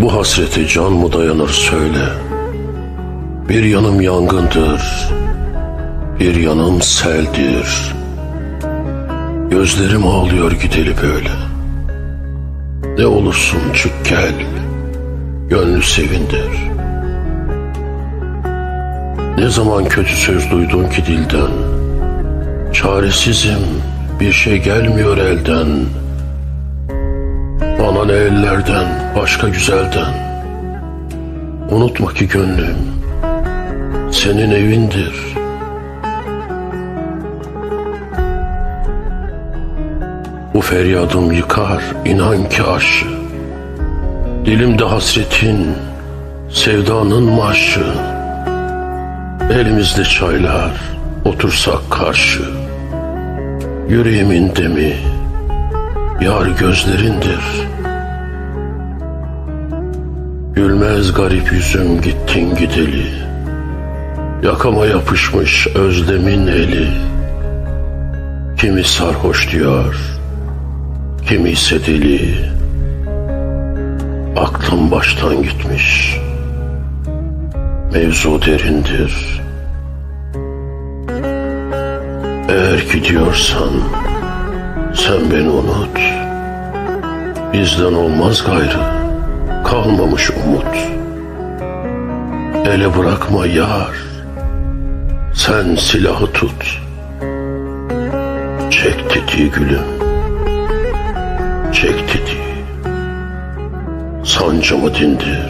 Bu hasrete can mı dayanır söyle. Bir yanım yangındır, bir yanım seldir. Gözlerim ağlıyor gideli böyle. Ne olursun çık gel, gönlü sevindir. Ne zaman kötü söz duydun ki dilden, Çaresizim, bir şey gelmiyor elden. Bana ellerden, başka güzelden. Unutma ki gönlüm, senin evindir. Bu feryadım yıkar, inan ki aşı. Dilimde hasretin, sevdanın marşı. Elimizde çaylar, otursak karşı. Yüreğimin demi, yar gözlerindir. Gülmez garip yüzüm gittin gideli. Yakama yapışmış özlemin eli. Kimi sarhoş diyor, kimi ise deli. Aklım baştan gitmiş. Mevzu derindir. Eğer gidiyorsan sen beni unut. Bizden olmaz gayrı. Kalmamış umut. Ele bırakma yar. Sen silahı tut. Çek tetiği gülüm. Çek tetiği. Sancımı dindir.